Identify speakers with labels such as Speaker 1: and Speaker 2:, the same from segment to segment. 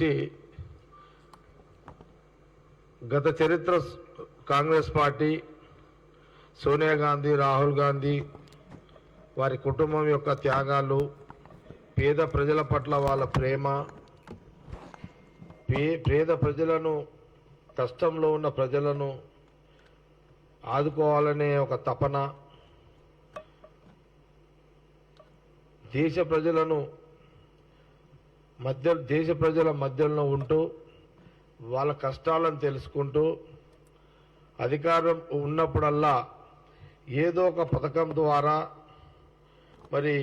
Speaker 1: వచ్చి గత చరిత్ర కాంగ్రెస్ పార్టీ సోనియా గాంధీ రాహుల్ గాంధీ వారి కుటుంబం యొక్క త్యాగాలు పేద ప్రజల పట్ల వాళ్ళ ప్రేమ పే పేద ప్రజలను కష్టంలో ఉన్న ప్రజలను ఆదుకోవాలనే ఒక తపన దేశ ప్రజలను మధ్య దేశ ప్రజల మధ్యలో ఉంటూ వాళ్ళ కష్టాలను తెలుసుకుంటూ అధికారం ఉన్నప్పుడల్లా ఏదో ఒక పథకం ద్వారా మరి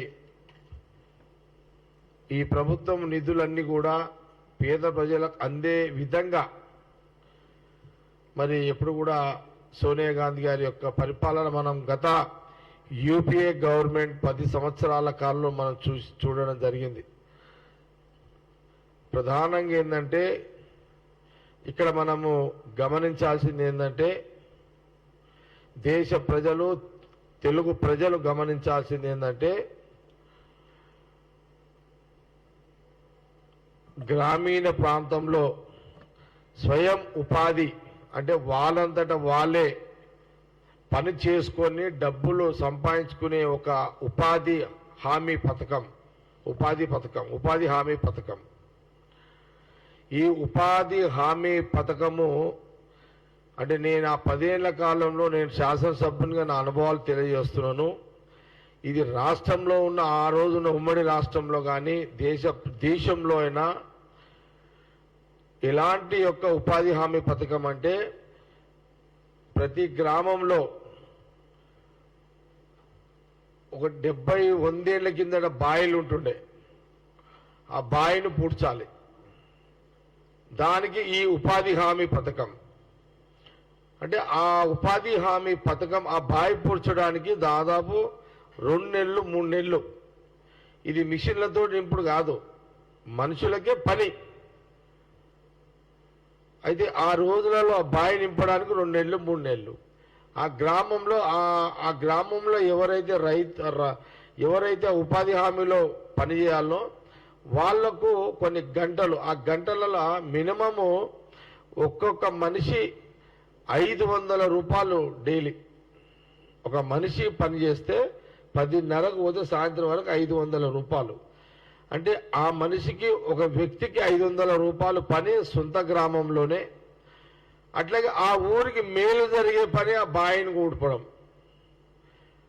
Speaker 1: ఈ ప్రభుత్వం నిధులన్నీ కూడా పేద ప్రజలకు అందే విధంగా మరి ఎప్పుడు కూడా సోనియా గాంధీ గారి యొక్క పరిపాలన మనం గత యూపీఏ గవర్నమెంట్ పది సంవత్సరాల కాలంలో మనం చూసి చూడడం జరిగింది. ప్రధానంగా ఏంటంటే ఇక్కడ మనము గమనించాల్సింది ఏంటంటే దేశ ప్రజలు తెలుగు ప్రజలు గమనించాల్సింది ఏంటంటే గ్రామీణ ప్రాంతంలో స్వయం ఉపాధి అంటే వాళ్ళంతట వాళ్ళే పని చేసుకొని డబ్బులు సంపాదించుకునే ఒక ఉపాధి హామీ పథకం ఉపాధి పథకం ఉపాధి హామీ పథకం. ఈ ఉపాధి హామీ పథకము అంటే నేను ఆ పదేళ్ళ కాలంలో నేను శాసనసభ్యునిగా నా అనుభవాలు తెలియజేస్తున్నాను. ఇది రాష్ట్రంలో ఉన్న ఆ రోజున ఉమ్మడి రాష్ట్రంలో కానీ దేశ దేశంలో అయినా ఎలాంటి యొక్క ఉపాధి హామీ పథకం అంటే ప్రతి గ్రామంలో ఒక డెబ్బై వందేళ్ళ కిందట బాయిలు ఉంటుండే ఆ బాయిని పూడ్చాలి. దానికి ఈ ఉపాధి హామీ పథకం. అంటే ఆ ఉపాధి హామీ పథకం ఆ బాయిపూడ్చడానికి దాదాపు రెండు నెలలు మూడు నెలలు. ఇది మిషన్లతో నింపుడు కాదు మనుషులకే పని. అయితే ఆ రోజులలో ఆ బావి నింపడానికి రెండు నెలలు మూడు నెలలు. ఆ గ్రామంలో ఆ గ్రామంలో ఎవరైతే రైతు ఎవరైతే ఉపాధి హామీలో పనిచేయాలో వాళ్ళకు కొన్ని గంటలు ఆ గంటలలో మినిమము ఒక్కొక్క మనిషి ఐదు వందల రూపాయలు డైలీ. ఒక మనిషి పని చేస్తే పదిన్నరకు పోతే సాయంత్రం వరకు ఐదు వందల రూపాయలు. అంటే ఆ మనిషికి ఒక వ్యక్తికి ఐదు వందల రూపాయలు పని సొంత గ్రామంలోనే. అట్లాగే ఆ ఊరికి మేలు జరిగే పని ఆ బాయిని కూడిపడం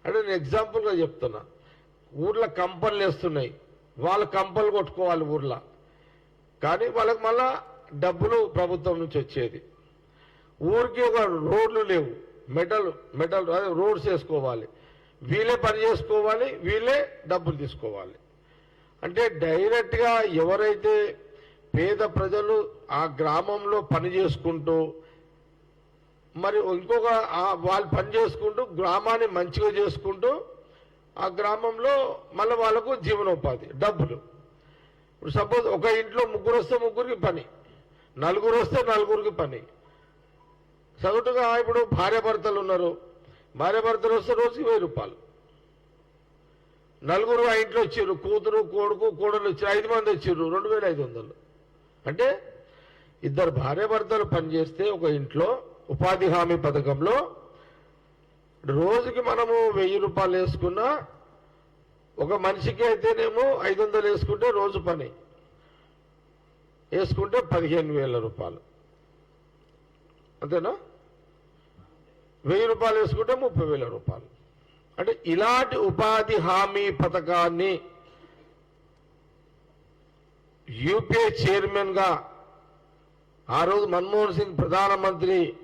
Speaker 1: అంటే నేను ఎగ్జాంపుల్గా చెప్తున్నా. ఊర్లో కంపెనీలు వేస్తున్నాయి. వాళ్ళు కంపలు కొట్టుకోవాలి ఊర్లో. కానీ వాళ్ళకి మళ్ళా డబ్బులు ప్రభుత్వం నుంచి వచ్చేది. ఊరికి ఒక రోడ్లు లేవు. మెటల్ మెటల్ అదే రోడ్స్ వేసుకోవాలి. వీళ్ళే పని చేసుకోవాలి వీళ్ళే డబ్బులు తీసుకోవాలి. అంటే డైరెక్ట్గా ఎవరైతే పేద ప్రజలు ఆ గ్రామంలో పని చేసుకుంటూ మరి ఇంకొక వాళ్ళు పని చేసుకుంటూ గ్రామాన్ని మంచిగా చేసుకుంటూ ఆ గ్రామంలో మళ్ళీ వాళ్ళకు జీవనోపాధి డబ్బులు. ఇప్పుడు సపోజ్ ఒక ఇంట్లో ముగ్గురు వస్తే ముగ్గురికి పని నలుగురు వస్తే నలుగురికి పని. సగటుగా ఇప్పుడు భార్యాభర్తలు ఉన్నారు. భార్యాభర్తలు వస్తే రోజుకి వెయ్యి రూపాయలు. నలుగురు ఆ ఇంట్లో వచ్చారు కూతురు కొడుకు కోడలు వచ్చారు ఐదు మంది వచ్చారు రెండు వేల ఐదు వందలు. అంటే ఇద్దరు భార్యాభర్తలు పనిచేస్తే ఒక ఇంట్లో ఉపాధి హామీ పథకంలో రోజుకి మనము వెయ్యి రూపాయలు వేసుకున్నా ఒక మనిషికి అయితేనేమో ఐదు వందలు వేసుకుంటే రోజు పని. వేసుకుంటే పదిహేను వేల రూపాయలు. అంతేనా? వెయ్యి రూపాయలు వేసుకుంటే ముప్పై వేల రూపాయలు. అంటే ఇలాంటి ఉపాధి హామీ పథకాన్ని యూపీఏ చైర్మన్గా ఆ రోజు మన్మోహన్ సింగ్ ప్రధానమంత్రి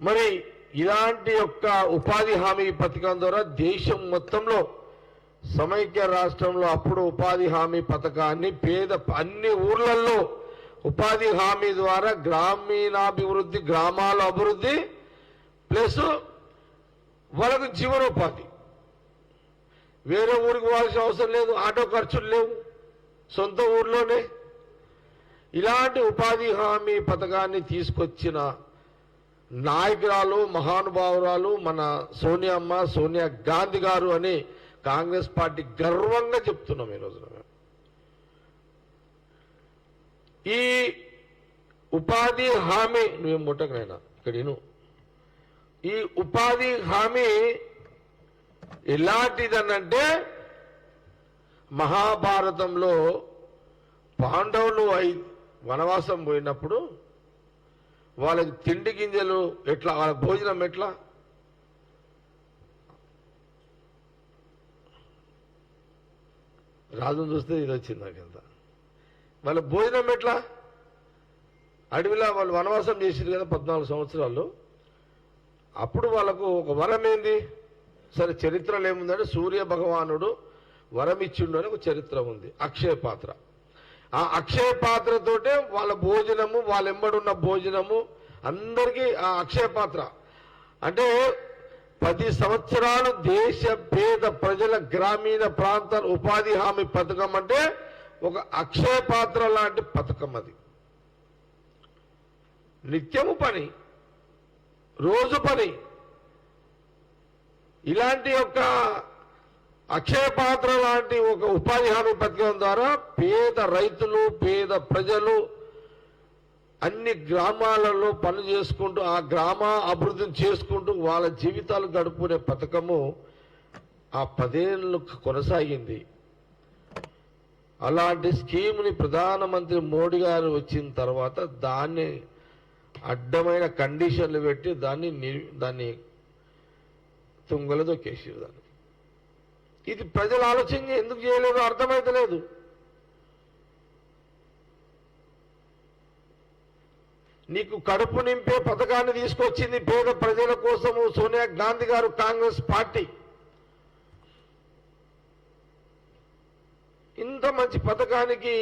Speaker 1: మరి ఇలాంటి యొక్క ఉపాధి హామీ పథకం ద్వారా దేశం మొత్తంలో సమైక్య రాష్ట్రంలో అప్పుడు ఉపాధి హామీ పథకాన్ని పేద అన్ని ఊర్లలో ఉపాధి హామీ ద్వారా గ్రామీణాభివృద్ధి గ్రామాల అభివృద్ధి ప్లస్ వాళ్ళకు జీవనోపాధి. వేరే ఊరికి పోవాల్సిన అవసరం లేదు ఆటో ఖర్చులు లేవు సొంత ఊర్లోనే. ఇలాంటి ఉపాధి హామీ పథకాన్ని తీసుకొచ్చిన నాయకురాలు మహానుభావురాలు మన సోనియా అమ్మ సోనియా గాంధీ గారు అని కాంగ్రెస్ పార్టీ గర్వంగా చెప్తున్నాం ఈ ఈ ఉపాధి హామీ నువ్వేం ముట్టకనైనా ఇక్కడ విను ఈ ఉపాధి హామీ ఎలాంటిదనంటే మహాభారతంలో పాండవులు అయి వనవాసం పోయినప్పుడు వాళ్ళకి తిండి గింజలు ఎట్లా వాళ్ళ భోజనం ఎట్లా? రాజును చూస్తే ఇది వచ్చింది నాకంత వాళ్ళ భోజనం ఎట్లా? అడవిలో వాళ్ళు వనవాసం చేసారు కదా పద్నాలుగు సంవత్సరాలు. అప్పుడు వాళ్ళకు ఒక వరం ఏంది? సరే చరిత్రలో ఏముందంటే సూర్య భగవానుడు వరం ఇచ్చిండు అని ఒక చరిత్ర ఉంది. అక్షయ పాత్ర. ఆ అక్షయ పాత్రతోటే వాళ్ళ భోజనము వాళ్ళ ఎంబడున్న భోజనము అందరికీ ఆ అక్షయ పాత్ర అంటే పది సంవత్సరాలు దేశ పేద ప్రజల గ్రామీణ ప్రాంతాల ఉపాధి హామీ పథకం అంటే ఒక అక్షయ పాత్ర లాంటి పథకం అది. నిత్యము పని రోజు పని. ఇలాంటి యొక్క అక్షయ పాత్ర లాంటి ఒక ఉపాధి హామీ పథకం ద్వారా పేద రైతులు పేద ప్రజలు అన్ని గ్రామాలలో పనులు చేసుకుంటూ ఆ గ్రామ అభివృద్ధిని చేసుకుంటూ వాళ్ళ జీవితాలు గడుపుకునే పథకము ఆ పదేళ్ళు కొనసాగింది. అలాంటి స్కీమ్ని ప్రధానమంత్రి మోడీ గారు వచ్చిన తర్వాత దాన్ని అడ్డమైన కండిషన్లు పెట్టి దాన్ని దాన్ని తుంగలో దొక్కేసారు దాన్ని. ఇది ప్రజలు ఆలోచన ఎందుకు చేయలేదో అర్థమైతలేదు. నీకు కడుపు నింపే పథకాన్ని తీసుకొచ్చింది పేద ప్రజల కోసము సోనియా గాంధీ గారు కాంగ్రెస్ పార్టీ. ఇంత మంచి పథకానికి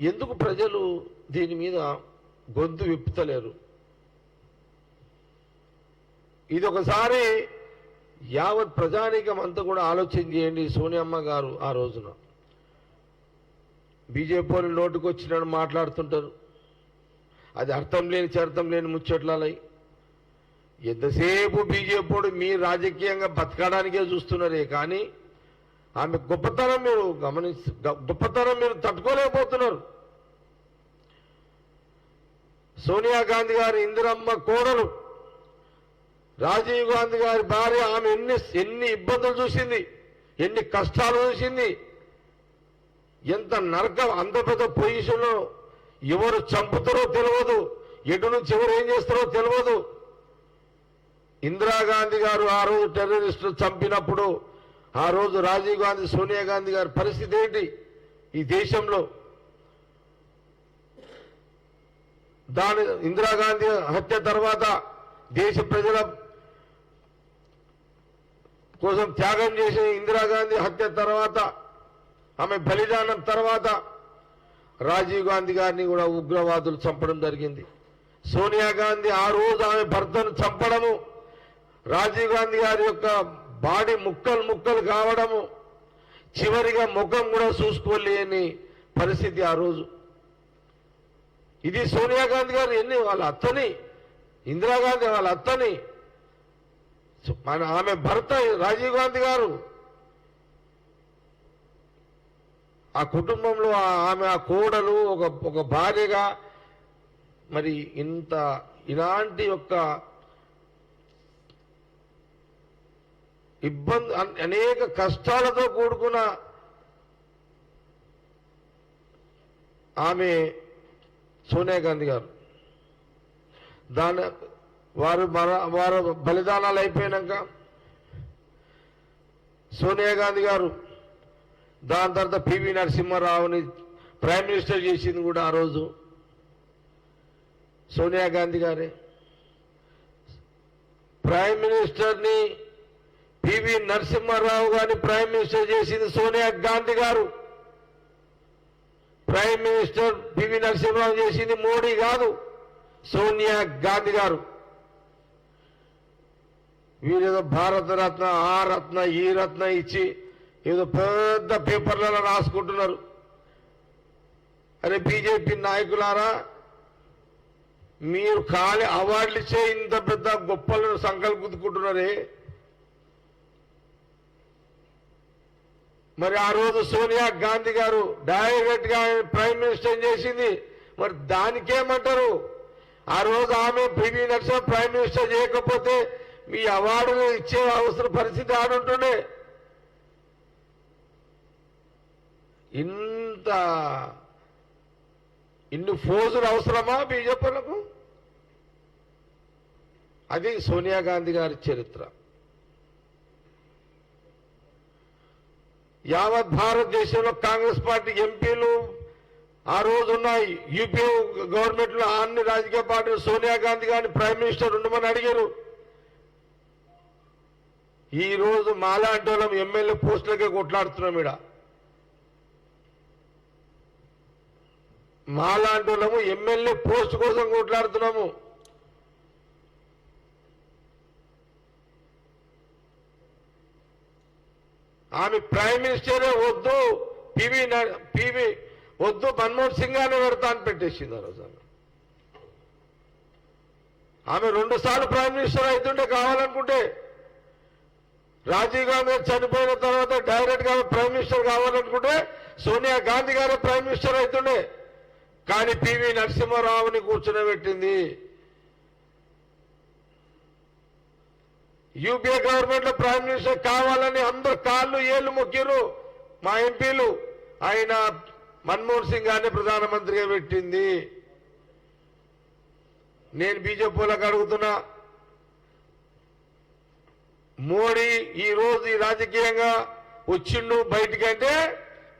Speaker 1: ఎందుకు ప్రజలు దీని మీద గొంతు విప్పుతలేరు? ఇది ఒకసారి యావత్ ప్రజానీకం అంతా కూడా ఆలోచన చేయండి సోనియమ్మ గారు ఆ రోజున. బీజేపీ వాళ్ళు నోటుకు వచ్చినాడు మాట్లాడుతుంటారు. అది అర్థం లేని చర్థం లేని ముచ్చట్లాలై. ఎంతసేపు బీజేపీ మీరు మీ రాజకీయంగా బతకడానికే చూస్తున్నారే కానీ ఆమె గొప్పతనం మీరు గమనిస్తు గ- గొప్పతనం మీరు తట్టుకోలేకపోతున్నారు. సోనియా గాంధీ గారు ఇందిరమ్మ కోడలు రాజీవ్ గాంధీ గారి భార్య ఆమె ఎన్ని ఎన్ని ఇబ్బందులు చూసింది ఎన్ని కష్టాలు చూసింది. ఎంత నరకం అంత పెద్ద పొజిషన్లో ఎవరు చంపుతారో తెలియదు ఎటు నుంచి ఎవరు ఏం చేస్తారో తెలియదు ఇందిరాగాంధీ గారు ఆ రోజు టెర్రరిస్టులు చంపినప్పుడు ఆ రోజు రాజీవ్ గాంధీ సోనియా గాంధీ గారి పరిస్థితి ఏంటి? ఈ దేశంలో దాని ఇందిరాగాంధీ హత్య తర్వాత దేశ ప్రజల కోసం త్యాగం చేసిన ఇందిరాగాంధీ హత్య తర్వాత ఆమె బలిదానం తర్వాత రాజీవ్ గాంధీ గారిని కూడా ఉగ్రవాదులు చంపడం జరిగింది. సోనియా గాంధీ ఆ రోజు ఆమె భర్తను చంపడము రాజీవ్ గాంధీ గారి యొక్క బాడీ ముక్కలు ముక్కలు కావడము చివరిగా ముఖం కూడా చూసుకోలేని పరిస్థితి ఆ రోజు. ఇది సోనియా గాంధీ గారు ఎన్ని వాళ్ళ అత్తని ఇందిరాగాంధీ వాళ్ళ అత్తని మన ఆమె భర్త రాజీవ్ గాంధీ గారు. ఆ కుటుంబంలో ఆ- ఆమె ఆ కోడలు ఒక ఒక భార్యగా మరి ఇంత ఇలాంటి యొక్క ఇబ్బంది అనేక కష్టాలతో కూడుకున్న ఆమె సోనియా గాంధీ గారు. దాని వారు మర వారు బలిదానాలు అయిపోయినాక సోనియా గాంధీ గారు దాని తర్వాత పివి నరసింహారావుని ప్రైమ్ మినిస్టర్ చేసింది కూడా ఆ రోజు. సోనియా గాంధీ గారే. ప్రైమ్ మినిస్టర్ని పివి నరసింహారావు గారిని ప్రైమ్ మినిస్టర్ చేసింది సోనియా గాంధీ గారు. ప్రైమ్ మినిస్టర్ పివి నరసింహారావు చేసింది మోడీ కాదు సోనియా గాంధీ గారు. వీరేదో భారతరత్న ఆ రత్న ఈ రత్న ఇచ్చి ఏదో పెద్ద పేపర్లలో రాసుకుంటున్నారు. అరే బీజేపీ నాయకులారా మీరు ఖాళీ అవార్డులు ఇచ్చే ఇంత పెద్ద గొప్పలను సంకల్పించుకుంటున్నారే మరి ఆ రోజు సోనియా గాంధీ గారు డైరెక్ట్గా ప్రైమ్ మినిస్టర్ చేసింది? మరి దానికేమంటారు? ఆ రోజు ఆమె పివి నరసింహ ప్రైమ్ మినిస్టర్ చేయకపోతే మీ అవార్డులు ఇచ్చే అవసర పరిస్థితి ఆడుంటుండే ఇంత ఇన్ని ఫోజులు అవసరమా బీజేపీలకు అది సోనియా గాంధీ గారి చరిత్ర. యావత్ భారతదేశంలో కాంగ్రెస్ పార్టీ ఎంపీలు ఆ రోజున్న యూపీ గవర్నమెంట్లో అన్ని రాజకీయ పార్టీలు సోనియా గాంధీ గారిని ప్రైమ్ మినిస్టర్ ఉండమని అడిగారు. ఈరోజు మాలాంటి వాళ్ళం ఎమ్మెల్యే పోస్టులకే కొట్లాడుతున్నాం ఇడ మాలాంటి వాళ్ళము ఎమ్మెల్యే పోస్ట్ కోసం కొట్లాడుతున్నాము ఆమె ప్రైమ్ మినిస్టరే వద్దు పివి పివి వద్దు మన్మోహన్ సింగ్ గానే పెడతా అని పెట్టేసింది ఆ రోజు ఆమె. రెండుసార్లు ప్రైమ్ మినిస్టర్ అవుతుంటే కావాలనుకుంటే రాజీవ్ గాంధీ చనిపోయిన తర్వాత డైరెక్ట్గా ప్రైమ్ మినిస్టర్ కావాలనుకుంటే సోనియా గాంధీ గారు ప్రైమ్ మినిస్టర్ అవుతుండే కానీ పివి నరసింహారావుని కూర్చునబెట్టింది యూపీఏ గవర్నమెంట్లో ప్రైమ్ మినిస్టర్ కావాలని అందరు కాళ్ళు ఏళ్ళు మొక్కిరు మా ఎంపీలు ఆయన మన్మోహన్ సింగ్ గారిని ప్రధానమంత్రిగా పెట్టింది. నేను బీజేపీ వాళ్ళకి అడుగుతున్నా. మోడీ ఈ రోజు ఈ రాజకీయంగా వచ్చిండు బయటికంటే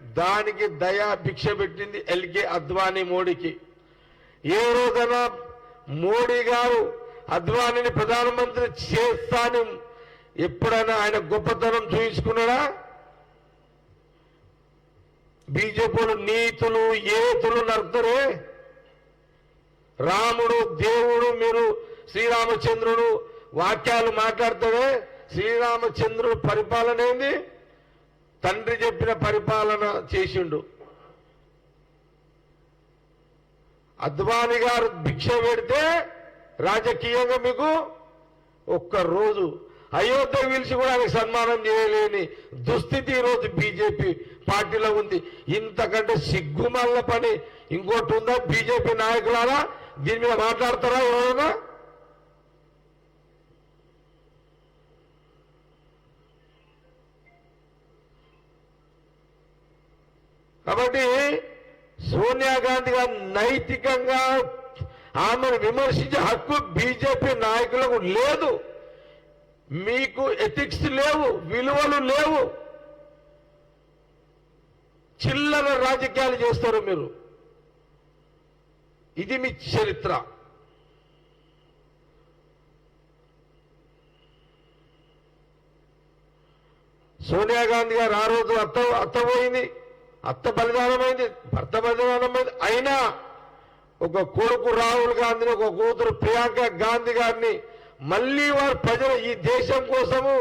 Speaker 1: దానికి దయా భిక్ష పెట్టింది ఎల్కే అద్వానీ మోడీకి. ఏ రోజైనా మోడీ గారు అద్వానీని ప్రధానమంత్రి చేస్తాను ఎప్పుడైనా ఆయన గొప్పతనం చూపించుకున్నాడా బీజేపీలు నీతులు ఏతులు నరుకుతారే? రాముడు దేవుడు మీరు శ్రీరామచంద్రుడు వాక్యాలు మాట్లాడతారే? శ్రీరామచంద్రుడు పరిపాలన ఏంది? తండ్రి చెప్పిన పరిపాలన చేసిండు. అద్వాని గారు భిక్ష పెడితే రాజకీయంగా మీకు ఒక్క రోజు అయోధ్య పిలిచి కూడా ఆయనకు సన్మానం చేయలేని దుస్థితి ఈరోజు బీజేపీ పార్టీలో ఉంది. ఇంతకంటే సిగ్గుమల్ల పని. ఇంకోటి ఉందా? బీజేపీ నాయకులారా దీని మీద మాట్లాడతారా ఎవరైనా? కాబట్టి సోనియా గాంధీ గారు నైతికంగా ఆమెను విమర్శించే హక్కు బీజేపీ నాయకులకు లేదు. మీకు ఎథిక్స్ లేవు విలువలు లేవు. చిల్లర రాజకీయాలు చేస్తారు మీరు. ఇది మీ చరిత్ర. సోనియా గాంధీ గారు ఆ రోజు అత్త అత్తపోయింది. అత్త బలిదానమైంది భర్త బలిదానమైంది. అయినా ఒక కొడుకు రాహుల్ గాంధీని ఒక కూతురు ప్రియాంక గాంధీ గారిని మళ్ళీ వారు ప్రజల ఈ దేశం కోసము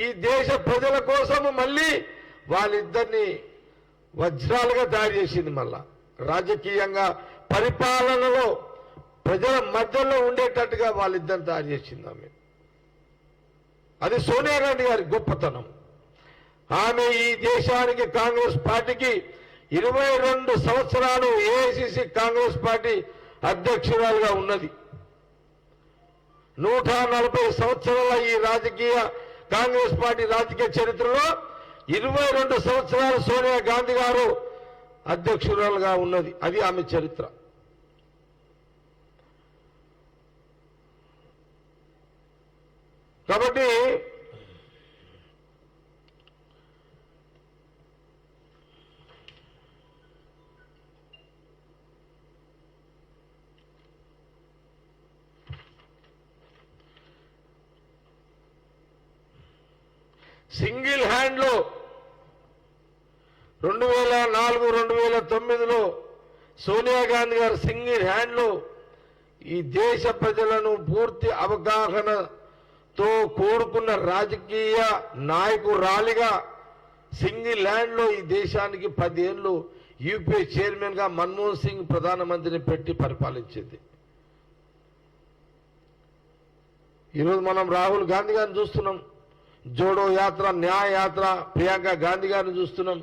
Speaker 1: ఈ దేశ ప్రజల కోసము మళ్ళీ వాళ్ళిద్దరిని వజ్రాలుగా తయారు చేసింది మళ్ళా. రాజకీయంగా పరిపాలనలో ప్రజల మధ్యలో ఉండేటట్టుగా వాళ్ళిద్దరిని తయారు చేసింది ఆమె. అది సోనియా గాంధీ గారి గొప్పతనం ఆమె ఈ దేశానికి కాంగ్రెస్ పార్టీకి ఇరవై రెండు సంవత్సరాలు ఏఐసిసి కాంగ్రెస్ పార్టీ అధ్యక్షురాలుగా ఉన్నది. నూట నలభై సంవత్సరాల ఈ రాజకీయ కాంగ్రెస్ పార్టీ రాజకీయ చరిత్రలో ఇరవై రెండు సంవత్సరాలు సోనియా గాంధీ గారు అధ్యక్షురాలుగా ఉన్నది. అది ఆమె చరిత్ర. కాబట్టి సింగిల్ హ్యాండ్లో. రెండు వేల నాలుగు రెండు వేల తొమ్మిదిలో సోనియా గాంధీ గారు సింగిల్ హ్యాండ్లో. ఈ దేశ ప్రజలను పూర్తి అవగాహనతో కూడుకున్న రాజకీయ నాయకురాలిగా సింగిల్ ల్యాండ్లో ఈ దేశానికి పదేళ్ళు యూపీఏ చైర్మన్గా మన్మోహన్ సింగ్ ప్రధానమంత్రిని పెట్టి పరిపాలించింది. ఈరోజు మనం రాహుల్ గాంధీ గారిని చూస్తున్నాం. జోడో యాత్ర న్యాయ యాత్ర ప్రియాంక గాంధీ గారిని చూస్తున్నాం.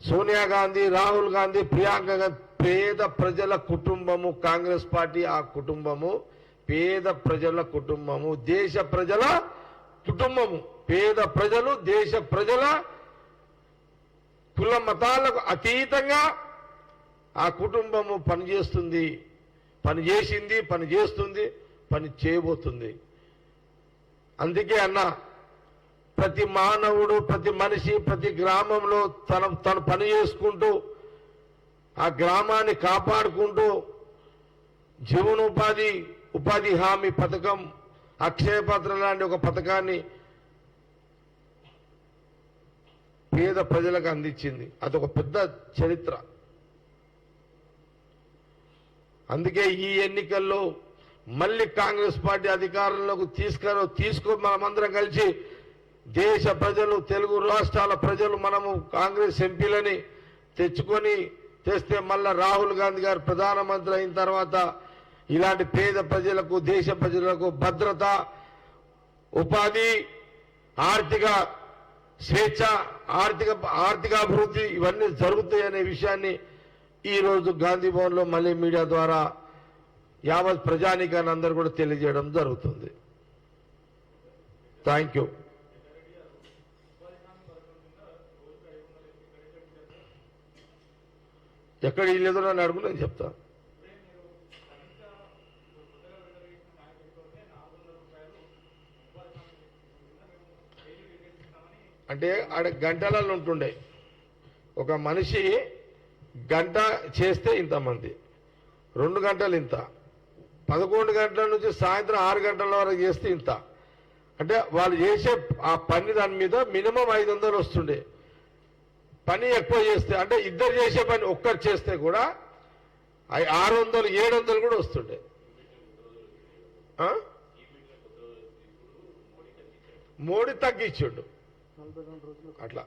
Speaker 1: సోనియా గాంధీ రాహుల్ గాంధీ ప్రియాంక పేద ప్రజల కుటుంబము కాంగ్రెస్ పార్టీ ఆ కుటుంబము పేద ప్రజల కుటుంబము దేశ ప్రజల కుటుంబము పేద ప్రజలు దేశ ప్రజల కుల మతాలకు అతీతంగా ఆ కుటుంబము పనిచేస్తుంది పని చేసింది పని చేయబోతుంది. అందుకే అన్న ప్రతి మానవుడు ప్రతి మనిషి ప్రతి గ్రామంలో తన తను పని చేసుకుంటూ ఆ గ్రామాన్ని కాపాడుకుంటూ జీవనోపాధి ఉపాధి హామీ పథకం అక్షయపాత్ర లాంటి ఒక పథకాన్ని పేద ప్రజలకు అందించింది. అదొక పెద్ద చరిత్ర. అందుకే ఈ ఎన్నికల్లో మళ్ళీ కాంగ్రెస్ పార్టీ అధికారంలోకి తీసుకురా తీసుకో మనమందరం కలిసి దేశ ప్రజలు తెలుగు రాష్ట్రాల ప్రజలు మనము కాంగ్రెస్ ఎంపీలని తెచ్చుకొని తెస్తే మళ్ళా రాహుల్ గాంధీ గారు ప్రధానమంత్రి అయిన తర్వాత ఇలాంటి పేద ప్రజలకు దేశ ప్రజలకు భద్రత ఉపాధి ఆర్థిక స్వేచ్ఛ ఆర్థిక ఆర్థికాభివృద్ధి ఇవన్నీ జరుగుతాయనే విషయాన్ని ఈరోజు గాంధీ భవన్లో మళ్ళీ మీడియా ద్వారా యావత్ ప్రజానికాన్ని అందరూ కూడా తెలియజేయడం జరుగుతుంది. Thank you. ఎక్కడ ఇల్లేదో నన్ను అడుగు నేను చెప్తా. అంటే ఆడ గంటలలో ఉంటుండే. ఒక మనిషి గంట చేస్తే ఇంతమంది. రెండు గంటలు ఇంత. పదకొండు గంటల నుంచి సాయంత్రం ఆరు గంటల వరకు చేస్తే ఇంత. అంటే వాళ్ళు చేసే ఆ పని దాని మీద మినిమం ఐదు వందలు వస్తుండే. పని ఎక్కువ చేస్తే అంటే ఇద్దరు చేసే పని ఒక్కరు చేస్తే కూడా ఆరు వందలు ఏడు వందలు కూడా వస్తుండే. మోడీ తగ్గించుండు. అట్లా.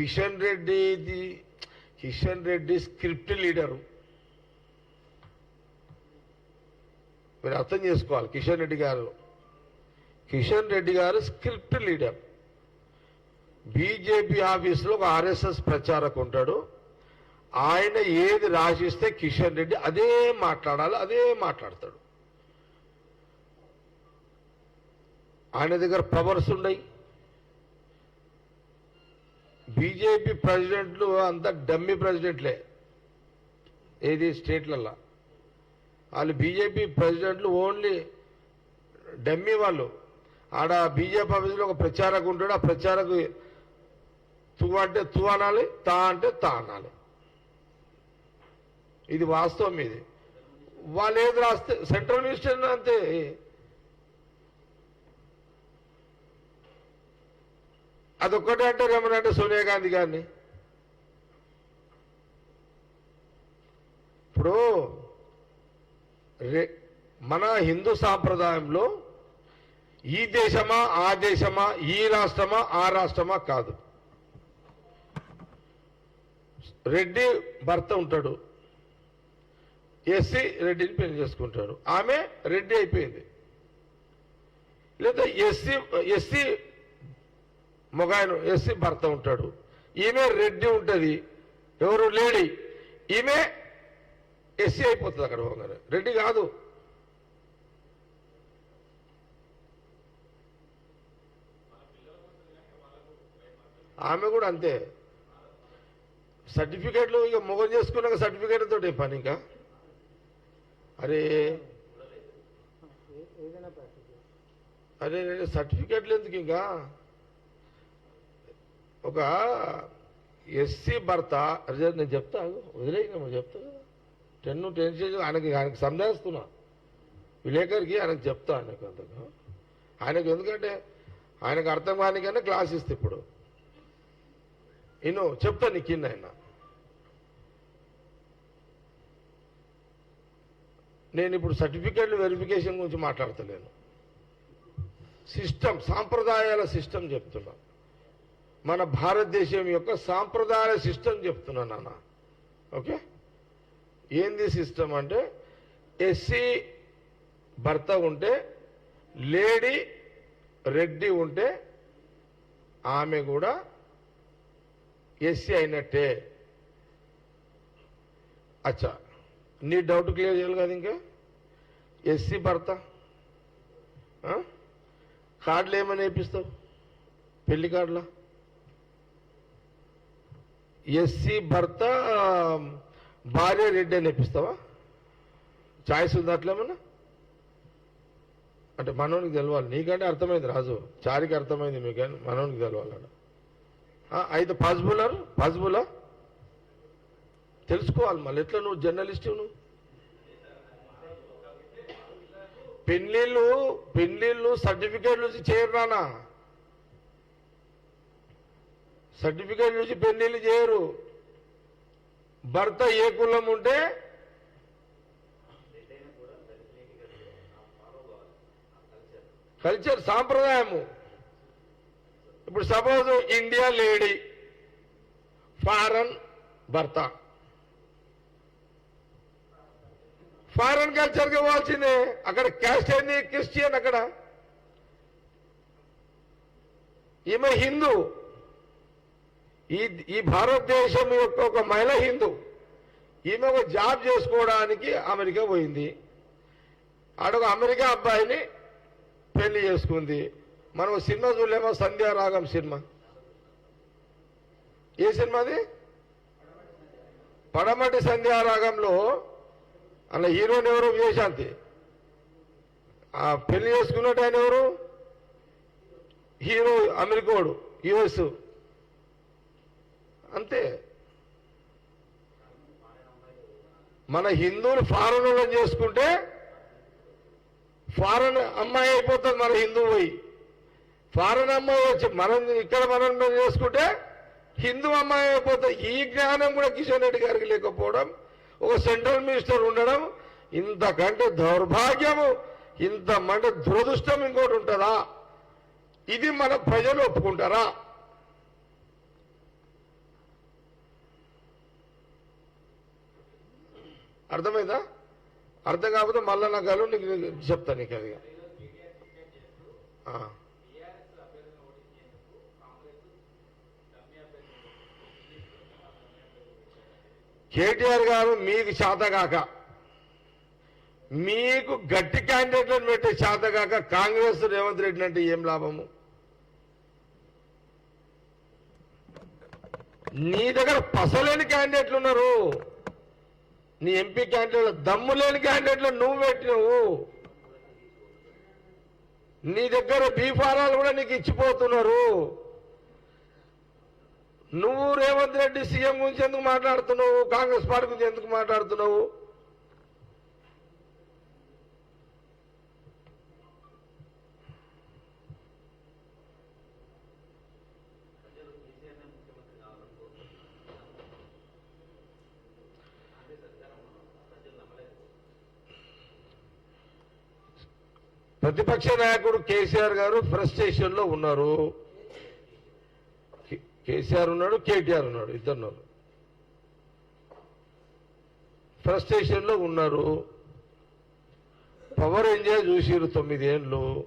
Speaker 1: కిషన్ రెడ్డిది కిషన్ రెడ్డి స్క్రిప్ట్ లీడరు. మీరు అర్థం చేసుకోవాలి కిషన్ రెడ్డి గారు. కిషన్ రెడ్డి గారు స్క్రిప్ట్ లీడర్. బీజేపీ ఆఫీసులో ఒక ఆర్ఎస్ఎస్ ప్రచారక ఉంటాడు ఆయన ఏది రాసిస్తే కిషన్ రెడ్డి అదే మాట్లాడాలి అదే మాట్లాడతాడు. ఆయన దగ్గర పవర్స్ ఉన్నాయి బీజేపీ ప్రెసిడెంట్లు అంతా డమ్మి ప్రెసిడెంట్లే. ఏది స్టేట్లల్లో. వాళ్ళు బీజేపీ ప్రెసిడెంట్లు ఓన్లీ డమ్మీ వాళ్ళు. ఆడ బీజేపీ ఆఫీసులో ఒక ప్రచారకు ఉంటాడు ఆ ప్రచారకు తు అంటే తు అనాలి తా అంటే తా అనాలి. ఇది వాస్తవం ఇది. వాళ్ళు ఏది రాస్తే సెంట్రల్ మినిస్టర్ అంతే. అదొక్కటే అంటారు ఏమనంటే సోనియా గాంధీ గారిని. ఇప్పుడు మన హిందూ సాంప్రదాయంలో ఈ దేశమా ఆ దేశమా ఈ రాష్ట్రమా ఆ రాష్ట్రమా కాదు. రెడ్డి భర్త ఉంటాడు. ఎస్సీ రెడ్డిని పెళ్ళి చేసుకుంటాడు. ఆమె రెడ్డి అయిపోయింది. లేదా ఎస్సీ ఎస్సీ మొగాయన ఎస్సీ భర్త ఉంటాడు. ఈమె రెడ్డి ఉంటుంది. ఎవరు లేడీ? ఈమె ఎస్సీ అయిపోతుంది అక్కడ పోగానే రెడ్డి కాదు. ఆమె కూడా అంతే. సర్టిఫికేట్లు ఇక మొగం చేసుకున్నాక సర్టిఫికేట్ తోటి పని ఇంకా? అరే. అరే సర్టిఫికేట్లు ఎందుకు ఇంకా? ఒక ఎస్సీ భర్త అదే నేను చెప్తా వదిలేక చెప్తా. కదా టెన్ టెన్ చేసి ఆయనకి ఆయనకి సందేస్తున్నా విలేకరికి ఆయనకు చెప్తా ఆయనకు అంతగా. ఆయనకు ఎందుకంటే ఆయనకు అర్థం కానికన్నా క్లాస్ ఇస్తే ఇప్పుడు. నేను చెప్తా నీ కింద ఆయన. నేను ఇప్పుడు సర్టిఫికేట్లు వెరిఫికేషన్ గురించి మాట్లాడతలేను. సిస్టమ్ సాంప్రదాయాల సిస్టమ్ చెప్తున్నా. మన భారతదేశం యొక్క సాంప్రదాయ సిస్టమ్ చెప్తున్నా నాన్న. ఓకే? ఏంది సిస్టమ్ అంటే ఎస్సీ భర్త ఉంటే లేడీ రెడ్డి ఉంటే ఆమె కూడా ఎస్సీ అయినట్టే. అచ్చా నీ డౌట్ క్లియర్ చేయాలి కదా ఇంకా? ఎస్సీ భర్త కార్డులు ఏమని వేపిస్తావు? పెళ్ళి కార్డులా? ఎస్సీ భర్త భార్య రెడ్డి అని వేపిస్తావా చాయిస్ ఉంది అట్లేమన్నా అంటే మనోనికి తెలవాలి. నీకంటే అర్థమైంది రాజు. చారికి అర్థమైంది మీకు మనోనికి తెలవాలి అయితే పాసిబులర్ పాజిబులా తెలుసుకోవాలి మళ్ళీ. ఎట్లా నువ్వు జర్నలిస్ట్ నువ్వు? పెళ్ళిళ్ళు పెళ్ళిళ్ళు సర్టిఫికేట్లు నుంచి చేయరు నానా సర్టిఫికేట్ నుంచి పెళ్ళిళ్ళు చేయరు. భర్త ఏ కులం ఉంటే కల్చర్ సాంప్రదాయము. ఇప్పుడు సపోజ్ ఇండియా లేడీ ఫారెన్ భర్త. ఫారెన్ కల్చర్కి పోవాల్సిందే. అక్కడ క్యాస్ట్ ఏంది? క్రిస్టియన్ అక్కడ. ఈమె హిందూ. ఈ ఈ భారతదేశం యొక్క ఒక మహిళ హిందూ. ఈమె ఒక జాబ్ చేసుకోవడానికి అమెరికా పోయింది. ఆడొక అమెరికా అబ్బాయిని పెళ్ళి చేసుకుంది. మనం సినిమా చూడలేమో? సంధ్యారాగం సినిమా. ఏ సినిమాది పడమటి సంధ్యారాగంలో అలా హీరోని ఎవరు? విజయశాంతి. ఆ పెళ్ళి చేసుకున్నట్టు ఆయన ఎవరు? హీరో అమెరికోడు యుఎస్. అంతే. మన హిందువులు ఫారెన్ వాళ్ళని చేసుకుంటే ఫారెన్ అమ్మాయి అయిపోతుంది మన హిందూ పోయి. ఫారెన్ అమ్మాయి వచ్చి మనం ఇక్కడ మనం చేసుకుంటే హిందూ అమ్మాయి అయిపోతుంది ఈ జ్ఞానం కూడా కిషన్ రెడ్డి గారికి లేకపోవడం ఒక సెంట్రల్ మినిస్టర్ ఉండడం ఇంతకంటే దౌర్భాగ్యము. ఇంతమంటే దురదృష్టం ఇంకోటి ఉంటుందా? ఇది మన ప్రజలు ఒప్పుకుంటారా? అర్థమైందా? అర్థం కాకపోతే మళ్ళా నాకు గలు నీకు చెప్తా నీకు అది. కేటీఆర్ గారు మీకు చేతగాక మీకు గట్టి క్యాండిడేట్లను పెట్టే చేతగాక కాంగ్రెస్ రేవంత్ రెడ్డి అంటే ఏం లాభము? నీ దగ్గర పసలేని క్యాండిడేట్లు ఉన్నారు నీ ఎంపీ క్యాండిడేట్లు దమ్ము లేని క్యాండిడేట్లు నువ్వు పెట్టినవు. నీ దగ్గర బీఫారాలు కూడా నీకు ఇచ్చిపోతున్నారు. నువ్వు రేవంత్ రెడ్డి సీఎం గురించి ఎందుకు మాట్లాడుతున్నావు? కాంగ్రెస్ పార్టీ గురించి ఎందుకు మాట్లాడుతున్నావు? ప్రతిపక్ష నాయకుడు కేసీఆర్ గారు ఫ్రస్ట్రేషన్లో ఉన్నారు. కేసీఆర్ ఉన్నాడు కేటీఆర్ ఉన్నాడు ఇద్దరు ఉన్నారు. ఫ్రస్ట్రేషన్లో ఉన్నారు. పవర్ ఎంజాయ్ చూసిరు తొమ్మిదేళ్ళు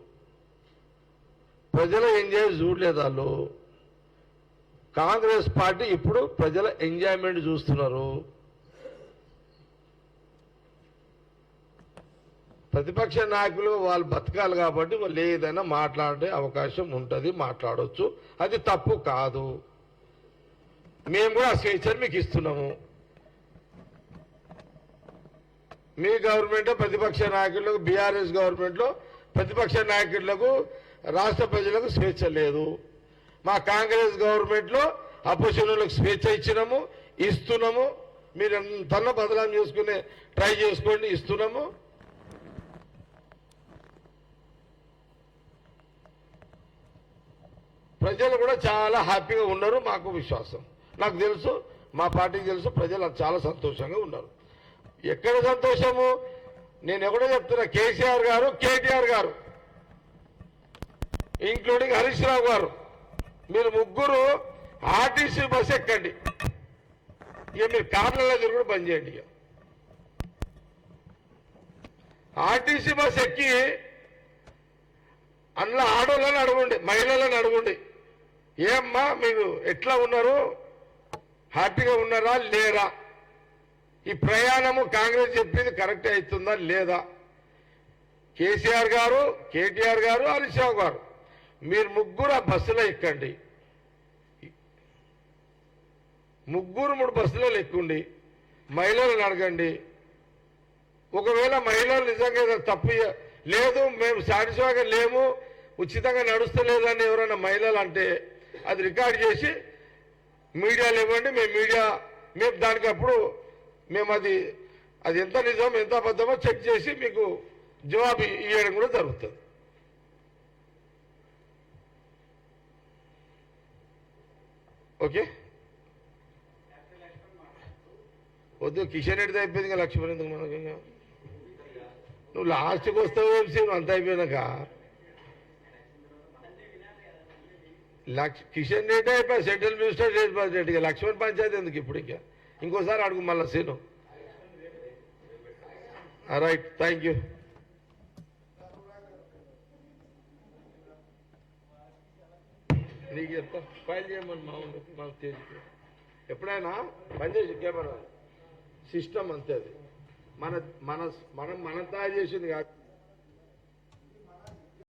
Speaker 1: ప్రజల ఎంజాయ్ చూడలేదు వాళ్ళు. కాంగ్రెస్ పార్టీ ఇప్పుడు ప్రజల ఎంజాయ్మెంట్ చూస్తున్నారు. ప్రతిపక్ష నాయకులు వాళ్ళు బతకాలి కాబట్టి వాళ్ళు ఏదైనా మాట్లాడే అవకాశం ఉంటుంది మాట్లాడొచ్చు. అది తప్పు కాదు. మేము కూడా స్వేచ్ఛను మీకు ఇస్తున్నాము. మీ గవర్నమెంట్ ప్రతిపక్ష నాయకులకు బీఆర్ఎస్ గవర్నమెంట్లో ప్రతిపక్ష నాయకులకు రాష్ట్ర ప్రజలకు స్వేచ్ఛ లేదు. మా కాంగ్రెస్ గవర్నమెంట్లో అపోజిషన్లకు స్వేచ్ఛ ఇచ్చినాము ఇస్తున్నాము. మీరు తన బదలాం చేసుకునే ట్రై చేసుకోండి ఇస్తున్నాము. ప్రజలు కూడా చాలా హ్యాపీగా ఉన్నారు మాకు విశ్వాసం. నాకు తెలుసు మా పార్టీకి తెలుసు ప్రజలు చాలా సంతోషంగా ఉన్నారు. ఎక్కడ సంతోషము? నేను ఎక్కడో చెప్తున్నా కేసీఆర్ గారు కేటీఆర్ గారు ఇంక్లూడింగ్ హరీష్ రావు గారు మీరు ముగ్గురు ఆర్టీసీ బస్ ఎక్కండి. ఇక మీరు కార్లలో తిరుగుడు బంద్ చేయండి ఇక. ఆర్టీసీ బస్ ఎక్కి అందులో ఆడోళ్ళని అడగండి మహిళలను అడగండి. ఏమ్మా మీరు ఎట్లా ఉన్నారు? హ్యాపీగా ఉన్నారా? లేరా? ఈ ప్రయాణము కాంగ్రెస్ చెప్పింది కరెక్ట్ అవుతుందా? లేదా? కేసీఆర్ గారు కేటీఆర్ గారు హరీష్ గారు మీరు ముగ్గురు ఆ బస్సులో ఎక్కండి. ముగ్గురు మూడు బస్సులలో ఎక్కుండి. మహిళలను అడగండి. ఒకవేళ మహిళలు నిజంగా తప్పు లేదు మేము సాటిస్ఫైగా లేము ఉచితంగా నడుస్తలేదని ఎవరైనా మహిళలు అంటే అది రికార్డ్ చేసి మీడియాలో ఇవ్వండి మేము మీడియా మేము దానికి అప్పుడు మేము అది అది ఎంత నిజం ఎంత అబద్ధమో చెక్ చేసి మీకు జవాబు ఇవ్వడం కూడా జరుగుతుంది. ఓకే? వద్దు కిషన్ రెడ్డి అయిపోయింది ఇంకా లక్ష్మణ్ ఎందుకు మనకి నువ్వు లాస్ట్కి వస్తావు వంశీ అంత అయిపోయినాక. లక్ష కిషన్ రెడ్డి అయిపోయి central minister state president Laxman panchayat ఎందుకు ఇప్పుడు ఇంకా? ఇంకోసారి అడుగు మళ్ళా సీను. రైట్ థ్యాంక్ యూ నీకు చెప్తా. ఫైల్ చేయమని మా ఉండు మా ఎప్పుడైనా పనిచేసి కెమెరా. సిస్టమ్ అంతే అది. మన మన మనం మనం తయారు చేసింది కాదు.